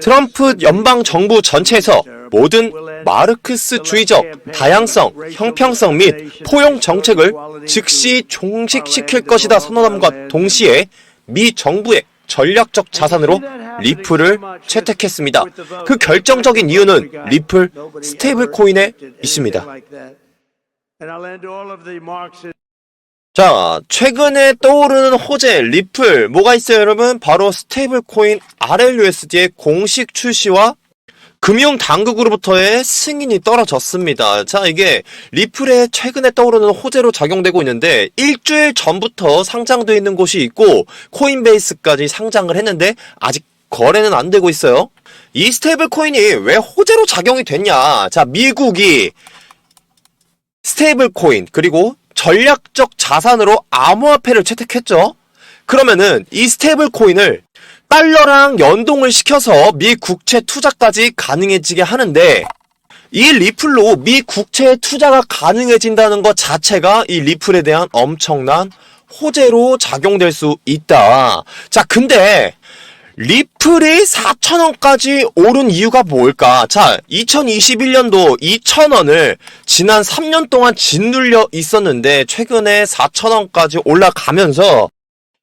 트럼프 연방 정부 전체에서 모든 마르크스주의적 다양성, 형평성 및 포용 정책을 즉시 종식시킬 것이다 선언함과 동시에 미 정부의 전략적 자산으로 리플을 채택했습니다. 그 결정적인 이유는 리플 스테이블 코인에 있습니다. 자, 최근에 떠오르는 호재, 리플, 뭐가 있어요, 여러분? 바로 스테이블 코인 RLUSD의 공식 출시와 금융 당국으로부터의 승인이 떨어졌습니다. 자, 이게 리플에 최근에 떠오르는 호재로 작용되고 있는데 일주일 전부터 상장되어 있는 곳이 있고 코인베이스까지 상장을 했는데 아직 거래는 안 되고 있어요. 이 스테이블 코인이 왜 호재로 작용이 됐냐? 자, 미국이 스테이블 코인 그리고 전략적 자산으로 암호화폐를 채택했죠. 그러면은 이 스테이블 코인을 달러랑 연동을 시켜서 미 국채 투자까지 가능해지게 하는데 이 리플로 미 국채 투자가 가능해진다는 것 자체가 이 리플에 대한 엄청난 호재로 작용될 수 있다. 자, 근데 리플이 4,000원까지 오른 이유가 뭘까? 자, 2021년도 2,000원을 지난 3년 동안 짓눌려 있었는데 최근에 4,000원까지 올라가면서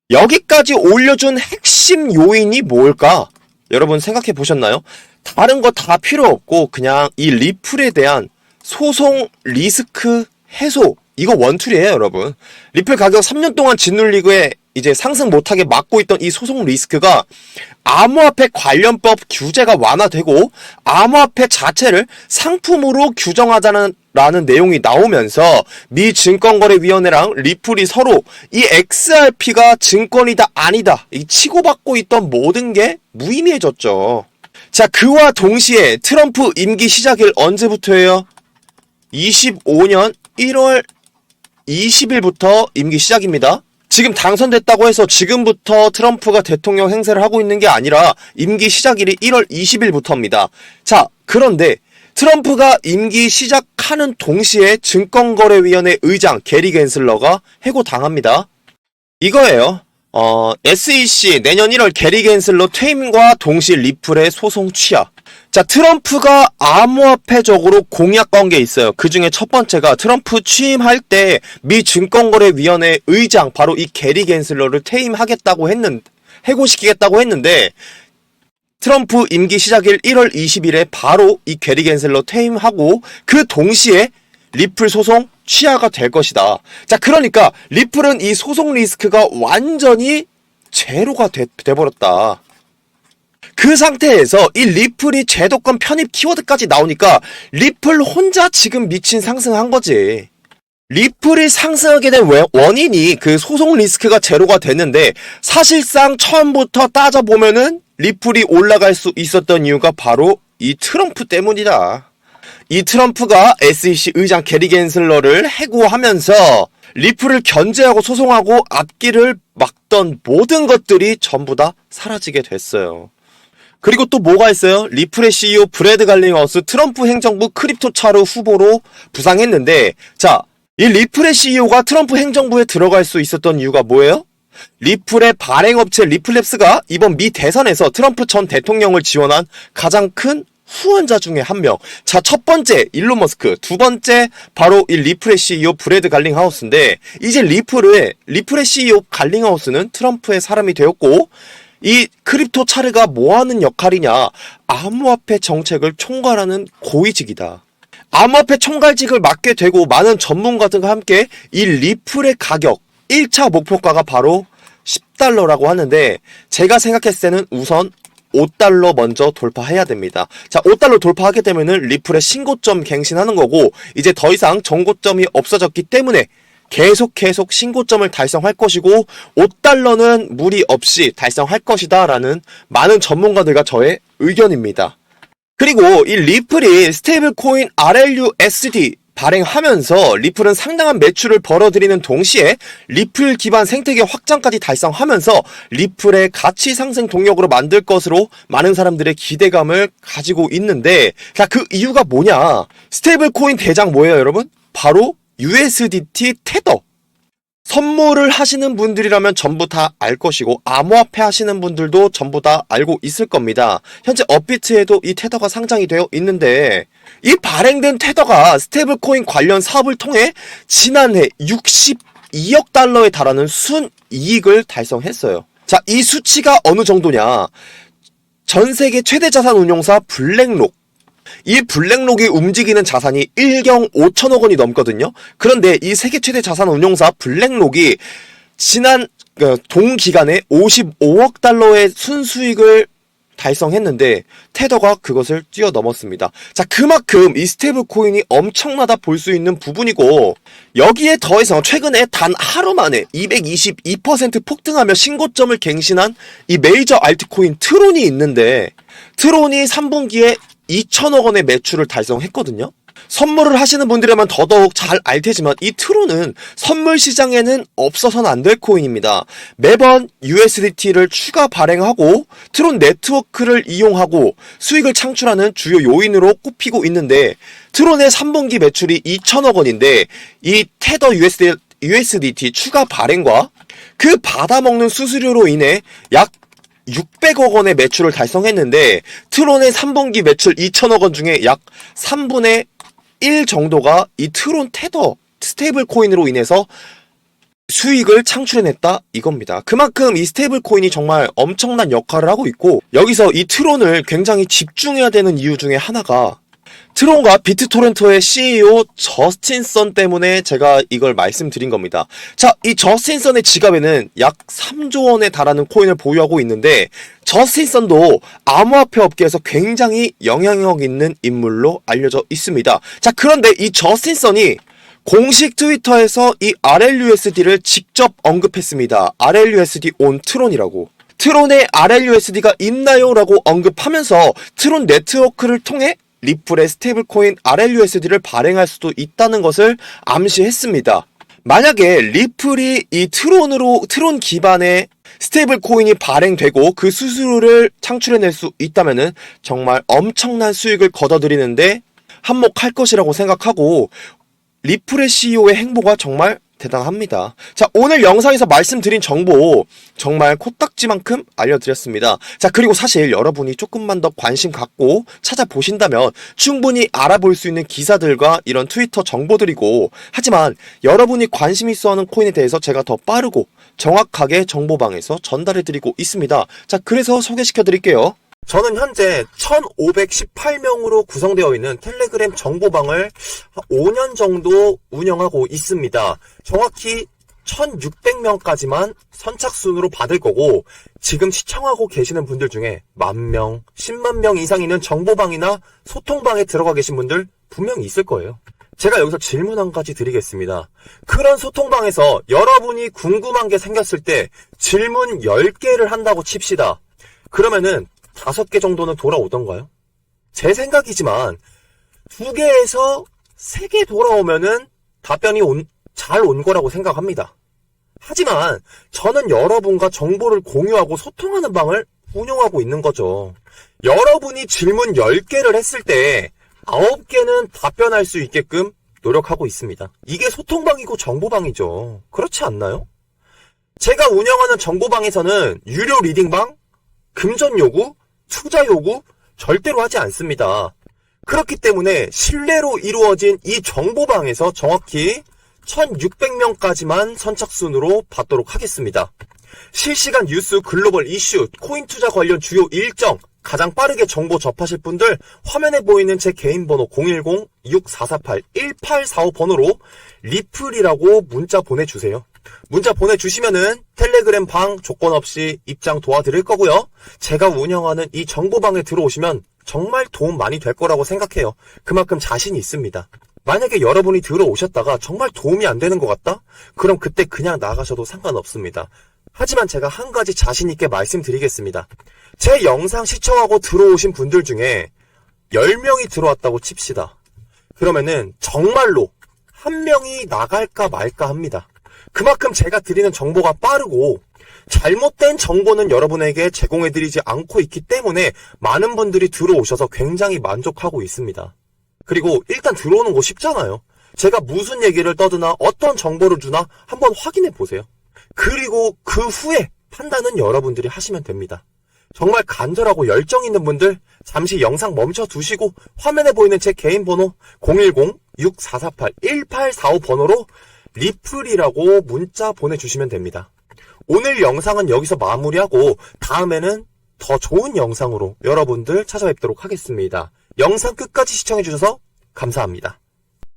여기까지 올려준 핵심 요인이 뭘까? 여러분 생각해 보셨나요? 다른 거 다 필요 없고 그냥 이 리플에 대한 소송 리스크 해소 이거 원툴이에요 여러분 리플 가격 3년 동안 짓눌리고에 이제 상승 못하게 막고 있던 이 소송 리스크가 암호화폐 관련법 규제가 완화되고 암호화폐 자체를 상품으로 규정하자는 라는 내용이 나오면서 미 증권거래위원회랑 리플이 서로 이 XRP가 증권이다 아니다 이 치고받고 있던 모든 게 무의미해졌죠. 자 그와 동시에 트럼프 임기 시작일 언제부터예요? 25년 1월 20일부터 임기 시작입니다. 지금 당선됐다고 해서 지금부터 트럼프가 대통령 행세를 하고 있는 게 아니라 임기 시작일이 1월 20일부터입니다. 자, 그런데 트럼프가 임기 시작하는 동시에 증권거래위원회 의장 게리 겐슬러가 해고당합니다. 이거예요. 어, SEC 내년 1월 게리 겐슬러 퇴임과 동시 리플의 소송 취하. 자, 트럼프가 암호화폐적으로 공약한 게 있어요. 그 중에 첫 번째가 트럼프 취임할 때 미 증권거래위원회 의장 바로 이 게리 겐슬러를 퇴임하겠다고 했는 해고시키겠다고 했는데 트럼프 임기 시작일 1월 20일에 바로 이 게리 겐슬러 퇴임하고 그 동시에 리플 소송 취하가 될 것이다. 자, 그러니까 리플은 이 소송 리스크가 완전히 제로가 돼, 돼버렸다. 그 상태에서 이 리플이 제도권 편입 키워드까지 나오니까 리플 혼자 지금 미친 상승한 거지. 리플이 상승하게 된 왜- 원인이 그 소송 리스크가 제로가 됐는데 사실상 처음부터 따져보면은 리플이 올라갈 수 있었던 이유가 바로 이 트럼프 때문이다. 이 트럼프가 SEC 의장 게리 겐슬러를 해고하면서 리플을 견제하고 소송하고 앞길을 막던 모든 것들이 전부 다 사라지게 됐어요. 그리고 또 뭐가 있어요? 리플의 CEO 브래드 갈링하우스 트럼프 행정부 크립토 차르 후보로 부상했는데 자, 이 리플의 CEO가 트럼프 행정부에 들어갈 수 있었던 이유가 뭐예요? 리플의 발행업체 리플랩스가 이번 미 대선에서 트럼프 전 대통령을 지원한 가장 큰 후원자 중에 한 명. 자, 첫 번째 일론 머스크, 두 번째 바로 이 리플의 CEO 브래드 갈링하우스인데 이제 리플의 리플의 CEO 갈링하우스는 트럼프의 사람이 되었고 이 크립토 차르가 뭐 하는 역할이냐? 암호화폐 정책을 총괄하는 고위직이다. 암호화폐 총괄직을 맡게 되고 많은 전문가들과 함께 이 리플의 가격 1차 목표가가 바로 10달러라고 하는데 제가 생각했을 때는 우선 5달러 먼저 돌파해야 됩니다. 자, 5달러 돌파하게 되면은 리플의 신고점 갱신하는 거고 이제 더 이상 정고점이 없어졌기 때문에 계속 계속 신고점을 달성할 것이고 5달러는 무리 없이 달성할 것이다 라는 많은 전문가들과 저의 의견입니다. 그리고 이 리플이 스테이블 코인 RLUSD 발행하면서 리플은 상당한 매출을 벌어들이는 동시에 리플 기반 생태계 확장까지 달성하면서 리플의 가치 상승 동력으로 만들 것으로 많은 사람들의 기대감을 가지고 있는데 자 그 이유가 뭐냐 스테이블 코인 대장 뭐예요 여러분? 바로 USDT 테더 선물을 하시는 분들이라면 전부 다 알 것이고 암호화폐 하시는 분들도 전부 다 알고 있을 겁니다. 현재 업비트에도 이 테더가 상장이 되어 있는데 이 발행된 테더가 스테이블 코인 관련 사업을 통해 지난해 62억 달러에 달하는 순이익을 달성했어요. 자, 이 수치가 어느 정도냐? 전 세계 최대 자산 운용사 블랙록 이 블랙록이 움직이는 자산이 1경 5천억 원이 넘거든요. 그런데 이 세계 최대 자산 운용사 블랙록이 지난 그 동기간에 55억 달러의 순수익을 달성했는데 테더가 그것을 뛰어넘었습니다. 자, 그만큼 이 스테이블 코인이 엄청나다 볼 수 있는 부분이고 여기에 더해서 최근에 단 하루 만에 222% 폭등하며 신고점을 갱신한 이 메이저 알트코인 트론이 있는데 트론이 3분기에 2천억 원의 매출을 달성했거든요. 선물을 하시는 분들이라면 더더욱 잘 알 테지만 이 트론은 선물 시장에는 없어서는 안 될 코인입니다. 매번 USDT를 추가 발행하고 트론 네트워크를 이용하고 수익을 창출하는 주요 요인으로 꼽히고 있는데 트론의 3분기 매출이 2천억 원인데 이 테더 USD, USDT 추가 발행과 그 받아먹는 수수료로 인해 약 600억 원의 매출을 달성했는데 트론의 3분기 매출 2천억 원 중에 약 3분의 1 정도가 이 트론 테더 스테이블 코인으로 인해서 수익을 창출해냈다 이겁니다. 그만큼 이 스테이블 코인이 정말 엄청난 역할을 하고 있고 여기서 이 트론을 굉장히 집중해야 되는 이유 중에 하나가 트론과 비트토렌토의 CEO 저스틴 선 때문에 제가 이걸 말씀드린 겁니다. 자, 이 저스틴 선의 지갑에는 약 3조 원에 달하는 코인을 보유하고 있는데 저스틴 선도 암호화폐 업계에서 굉장히 영향력 있는 인물로 알려져 있습니다. 자, 그런데 이 저스틴 선이 공식 트위터에서 이 RLUSD를 직접 언급했습니다. RLUSD 온 트론이라고. 트론에 RLUSD가 있나요? 라고 언급하면서 트론 네트워크를 통해 리플의 스테이블 코인 RLUSD를 발행할 수도 있다는 것을 암시했습니다. 만약에 리플이 이 트론으로 트론 기반의 스테이블 코인이 발행되고 그 수수료를 창출해낼 수 있다면은 정말 엄청난 수익을 거둬들이는데 한몫할 것이라고 생각하고 리플의 CEO의 행보가 정말 대단합니다. 자, 오늘 영상에서 말씀드린 정보 정말 코딱지만큼 알려드렸습니다. 자, 그리고 사실 여러분이 조금만 더 관심 갖고 찾아보신다면 충분히 알아볼 수 있는 기사들과 이런 트위터 정보들이고, 하지만 여러분이 관심 있어 하는 코인에 대해서 제가 더 빠르고 정확하게 정보방에서 전달해드리고 있습니다. 자, 그래서 소개시켜드릴게요. 저는 현재 1518명으로 구성되어 있는 텔레그램 정보방을 5년 정도 운영하고 있습니다. 정확히 1600명까지만 선착순으로 받을 거고 지금 시청하고 계시는 분들 중에 만 명, 10만 명 이상 있는 정보방이나 소통방에 들어가 계신 분들 분명히 있을 거예요. 제가 여기서 질문 한 가지 드리겠습니다. 그런 소통방에서 여러분이 궁금한 게 생겼을 때 질문 10개를 한다고 칩시다. 그러면은 다섯 개 정도는 돌아오던가요? 제 생각이지만 두 개에서 세 개 돌아오면은 답변이 잘 온 거라고 생각합니다. 하지만 저는 여러분과 정보를 공유하고 소통하는 방을 운영하고 있는 거죠. 여러분이 질문 10개를 했을 때 9개는 답변할 수 있게끔 노력하고 있습니다. 이게 소통방이고 정보방이죠. 그렇지 않나요? 제가 운영하는 정보방에서는 유료 리딩방, 금전 요구, 투자 요구 절대로 하지 않습니다. 그렇기 때문에 신뢰로 이루어진 이 정보방에서 정확히 1600명까지만 선착순으로 받도록 하겠습니다. 실시간 뉴스, 글로벌 이슈, 코인 투자 관련 주요 일정, 가장 빠르게 정보 접하실 분들 화면에 보이는 제 개인 번호 010-6448-1845 번호로 리플이라고 문자 보내주세요. 문자 보내주시면은 텔레그램 방 조건 없이 입장 도와드릴 거고요. 제가 운영하는 이 정보방에 들어오시면 정말 도움 많이 될 거라고 생각해요. 그만큼 자신이 있습니다. 만약에 여러분이 들어오셨다가 정말 도움이 안 되는 것 같다? 그럼 그때 그냥 나가셔도 상관없습니다. 하지만 제가 한 가지 자신있게 말씀드리겠습니다. 제 영상 시청하고 들어오신 분들 중에 10명이 들어왔다고 칩시다. 그러면은 정말로 한 명이 나갈까 말까 합니다. 그만큼 제가 드리는 정보가 빠르고 잘못된 정보는 여러분에게 제공해드리지 않고 있기 때문에 많은 분들이 들어오셔서 굉장히 만족하고 있습니다. 그리고 일단 들어오는 거 쉽잖아요. 제가 무슨 얘기를 떠드나 어떤 정보를 주나 한번 확인해 보세요. 그리고 그 후에 판단은 여러분들이 하시면 됩니다. 정말 간절하고 열정 있는 분들 잠시 영상 멈춰 두시고 화면에 보이는 제 개인 번호 010-6448-1845 번호로 리플이라고 문자 보내주시면 됩니다. 오늘 영상은 여기서 마무리하고 다음에는 더 좋은 영상으로 여러분들 찾아뵙도록 하겠습니다. 영상 끝까지 시청해주셔서 감사합니다.